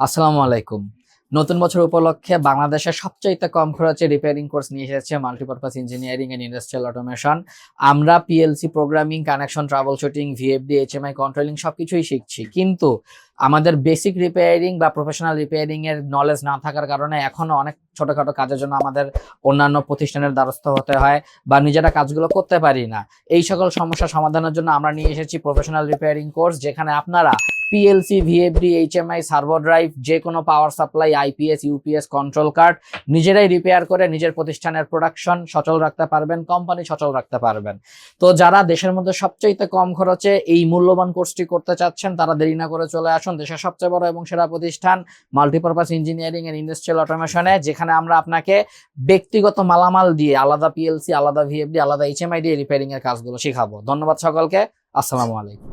আসসালামু আলাইকুম। নতুন বছর উপলক্ষে বাংলাদেশের সবচাইতে কম খরচে রিপেয়ারিং কোর্স নিয়ে এসেছে multipurpose engineering and industrial automation আমরা PLC programming connection troubleshooting VFD HMI controlling সব কিছুই শিখছি। কিন্তু আমাদের বেসিক রিপেয়ারিং বা প্রফেশনাল রিপেয়ারিং এর নলেজ না থাকার কারণে এখনও অনেক ছোটখাটো কাজের জন্য আমাদের অন্যান্য প্রতিষ্ঠানের দ্বারস্থ হতে হয় বা নিজেরা কাজগুলো করতে পারি না। এই সকল সমস্যা সমাধানের জন্য আমরা নিয়ে এসেছি প্রফেশনাল রিপেয়ারিং কোর্স যেখানে আপনারা PLC VFD HMI servo drive যে কোনো power supply IPS UPS control card নিজেরাই রিপেয়ার করে নিজের প্রতিষ্ঠানের প্রোডাকশন সচল রাখতে পারবেন কোম্পানি সচল রাখতে পারবেন। তো যারা দেশের মধ্যে সবচাইতে কম খরচে এই মূল্যবান কোর্সটি করতে চাচ্ছেন, তারা দেরি না করে চলে আসুন দেশের সবচেয়ে বড় এবং সেরা প্রতিষ্ঠান মাল্টিপারপাস ইঞ্জিনিয়ারিং এন্ড ইন্ডাস্ট্রিয়াল অটোমেশনে যেখানে আমরা আপনাকে ব্যক্তিগত মালামাল দিয়ে আলাদা পিএলসি আলাদা ভিএফডি আলাদা এইচএমআই দিয়ে রিপেয়ারিং এর কাজগুলো শেখাবো। ধন্যবাদ সকলকে। আসসালামু আলাইকুম।